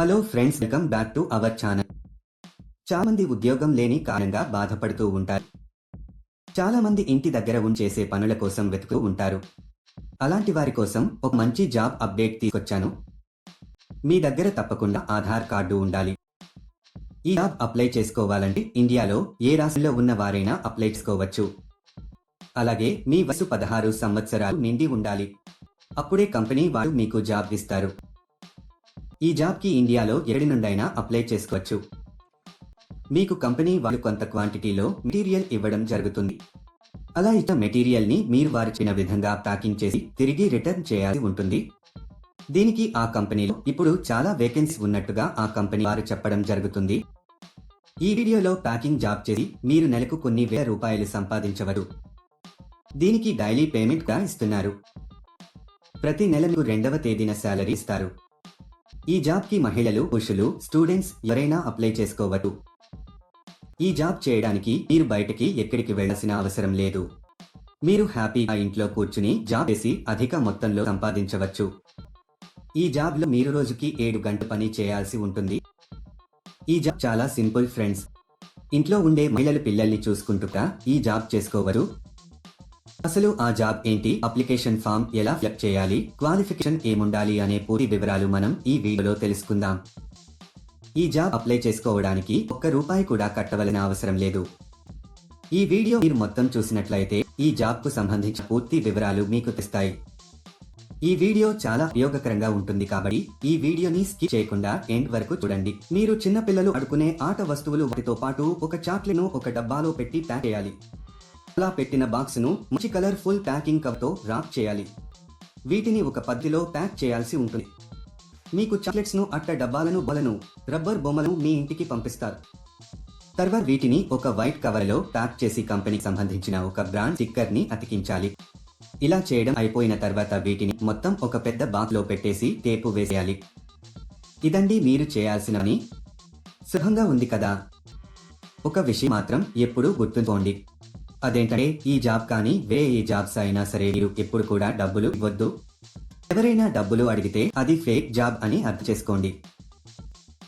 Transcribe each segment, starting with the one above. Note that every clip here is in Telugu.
Hello friends welcome back to our channel. చాలా మంది ఉద్యోగం లేని కారణంగా బాధపడుతూ ఉంటారు. చాలా మంది ఇంటి దగ్గర ఉంచేసే పనుల కోసం వెతుకుతూ ఉంటారు. అలాంటి వారి కోసం ఒక మంచి జాబ్ అప్డేట్ తీసుకొచ్చాను. మీ దగ్గర తప్పకుండా ఆధార్ కార్డు ఉండాలి. ఈ జాబ్ అప్లై చేసుకోవాలంటే ఇండియాలో ఏ రాష్ట్రంలో ఉన్న వారైనా అప్లై చేసుకోవచ్చు. అలాగే మీ వయసు పదహారు సంవత్సరాలు నిండి ఉండాలి. అప్పుడే కంపెనీ వారు మీకు జాబ్ ఇస్తారు. ఈ జాబ్కి ఇండియాలో ఎక్కడి నుండైనా అప్లై చేసుకోవచ్చు. మీకు కంపెనీ వాళ్ళు కొంత క్వాంటిటీలో మెటీరియల్ ఇవ్వడం జరుగుతుంది. అలా ఇచ్చిన మెటీరియల్ని మీరు వారిచిన విధంగా ప్యాకింగ్ చేసి తిరిగి రిటర్న్ చేయాల్సి ఉంటుంది. దీనికి ఆ కంపెనీలో ఇప్పుడు చాలా వేకెన్సీ ఉన్నట్టుగా ఆ కంపెనీ వారు చెప్పడం జరుగుతుంది. ఈ వీడియోలో ప్యాకింగ్ జాబ్ చేసి మీరు నెలకు కొన్ని వేల రూపాయలు సంపాదించవరు దీనికి డైలీ పేమెంట్గా ఇస్తున్నారు. ప్రతి నెల మీకు రెండవ తేదీన శాలరీ ఇస్తారు. ఈ జాబ్కి మహిళలు పురుషులు స్టూడెంట్స్ ఎవరైనా అప్లై చేసుకోవచ్చు. ఈ జాబ్ చేయడానికి మీరు బయటకి ఎక్కడికి వెళ్ళాల్సిన అవసరం లేదు. మీరు హ్యాపీగా ఇంట్లో కూర్చుని జాబ్ చేసి అధిక మొత్తంలో సంపాదించవచ్చు. ఈ జాబ్లో మీరు రోజుకి ఏడు గంటల పని చేయాల్సి ఉంటుంది. ఈ జాబ్ చాలా సింపుల్ ఫ్రెండ్స్ ఇంట్లో ఉండే మహిళలు పిల్లల్ని చూసుకుంటుగా ఈ జాబ్ చేసుకోవరు. అసలు ఆ జాబ్ ఏంటి? అప్లికేషన్ ఫామ్ ఎలా ఫిల్ చేయాలి? క్వాలిఫికేషన్ ఏముండాలి అనే పూర్తి వివరాలు మనం ఈ వీడియోలో తెలుసుకుందాం. ఈ జాబ్ అప్లై చేసుకోవడానికి ఒక్క రూపాయి కూడా కట్టవలసిన అవసరం లేదు. ఈ వీడియో మీరు మొత్తం చూసినట్లయితే ఈ జాబ్కు సంబంధించిన పూర్తి వివరాలు మీకు తెస్తాయి ఈ వీడియో చాలా ఉపయోగకరంగా ఉంటుంది కాబట్టి ఈ వీడియోని స్కిప్ చేయకుండా ఎండ్ వరకు చూడండి. మీరు చిన్నపిల్లలు ఆడుకునే ఆట వస్తువులు వాటితో పాటు ఒక చాక్లెట్ను ఒక డబ్బాలో పెట్టి ప్యాక్ చేయాలి. అలా పెట్టిన బాక్స్ను మంచి కలర్ఫుల్ ప్యాకింగ్ కప్తో చేయాలి. వీటిని ఒక పద్దిలో ప్యాక్ చేయాల్సి ఉంటుంది. మీకు చాక్లెట్స్ను అట్ట డబ్బాలను బొలను రబ్బర్ బొమ్మలను మీ ఇంటికి పంపిస్తారు. తర్వాత వీటిని ఒక వైట్ కవర్లో ప్యాక్ చేసి కంపెనీకి సంబంధించిన ఒక బ్రాండ్ స్టిక్కర్ని అతికించాలి. ఇలా చేయడం అయిపోయిన తర్వాత వీటిని మొత్తం ఒక పెద్ద బాక్స్లో పెట్టేసి టేపు వేసేయాలి. ఇదండి మీరు చేయాల్సినవి శుభంగా సుఖంగా ఉంది కదా? ఒక విషయం మాత్రం ఎప్పుడూ గుర్తుంచుకోండి. అదేంటంటే ఈ జాబ్ కానీ వేరే ఏ జాబ్స్ అయినా సరే మీరు ఎప్పుడు కూడా డబ్బులు ఇవ్వద్దు ఎవరైనా డబ్బులు అడిగితే అది ఫేక్ జాబ్ అని అర్థం చేసుకోండి.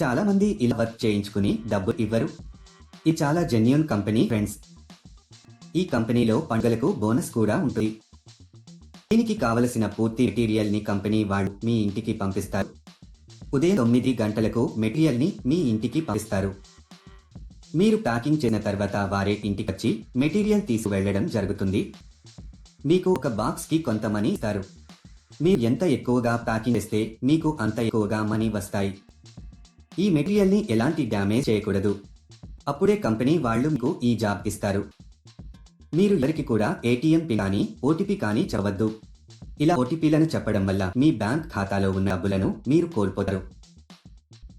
చాలా మంది ఇలా వర్క్ చేయించుకుని డబ్బు ఇవ్వరు. ఇది చాలా జెన్యున్ కంపెనీ ఫ్రెండ్స్ ఈ కంపెనీలో పండుగలకు బోనస్ కూడా ఉంటుంది. దీనికి కావలసిన పూర్తి మెటీరియల్ని కంపెనీ వాళ్ళు మీ ఇంటికి పంపిస్తారు. ఉదయం తొమ్మిది గంటలకు మెటీరియల్ని మీ ఇంటికి పంపిస్తారు. మీరు ప్యాకింగ్ చేసిన తర్వాత వారే ఇంటికి వచ్చి మెటీరియల్ తీసుకువెళ్ళడం జరుగుతుంది. మీకు ఒక బాక్స్కి కొంత మనీ ఇస్తారు. మీరు ఎంత ఎక్కువగా ప్యాకింగ్ చేస్తే మీకు అంత ఎక్కువగా మనీ వస్తాయి. ఈ మెటీరియల్ని ఎలాంటి డ్యామేజ్ చేయకూడదు. అప్పుడే కంపెనీ వాళ్ళు మీకు ఈ జాబ్ ఇస్తారు. మీరు ఎవరికి కూడా ఏటీఎం పిన్ కానీ ఓటీపీ కానీ చదవద్దు. ఇలా ఓటీపీలను చెప్పడం వల్ల మీ బ్యాంక్ ఖాతాలో ఉన్న డబ్బులను మీరు కోల్పోతారు.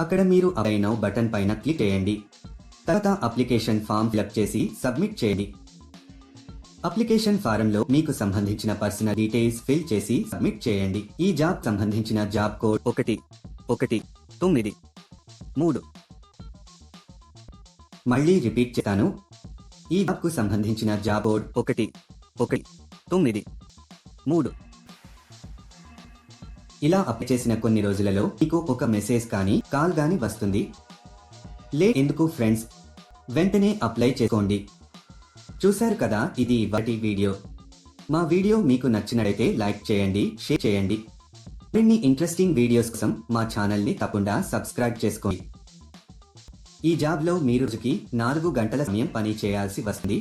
అక్కడ మీరు అప్లై నౌ బటన్ పైన క్లిక్ చేయండి. తర్వాత అప్లికేషన్ ఫామ్ ఫిలప్ చేసి సబ్మిట్ చేయండి. అప్లికేషన్ ఫారంలో మీకు సంబంధించిన పర్సనల్ డీటెయిల్స్ ఫిల్ చేసి సబ్మిట్ చేయండి. ఈ జాబ్ సంబంధించిన జాబ్ కోడ్ ఒకటి ఒకటి తొమ్మిది మూడు. మళ్ళీ రిపీట్ చేస్తాను. ఈ జాబ్కు సంబంధించిన జాబ్ కోడ్ ఒకటి ఒకటి తొమ్మిది మూడు. ఇలా అప్లై చేసిన కొన్ని రోజులలో మీకు ఒక మెసేజ్ కానీ కాల్ కానీ వస్తుంది. లే ఎందుకు ఫ్రెండ్స్? వెంటనే అప్లై చేసుకోండి. చూశారు కదా ఇది వాటి వీడియో. మా వీడియో మీకు నచ్చినట్లయితే లైక్ చేయండి షేర్ చేయండి. మరిన్ని ఇంట్రెస్టింగ్ వీడియోస్ కోసం మా ఛానల్ని తప్పకుండా సబ్స్క్రైబ్ చేసుకోండి. ఈ జాబ్లో మీరు రోజుకి నాలుగు గంటల సమయం పని చేయాల్సి వస్తుంది.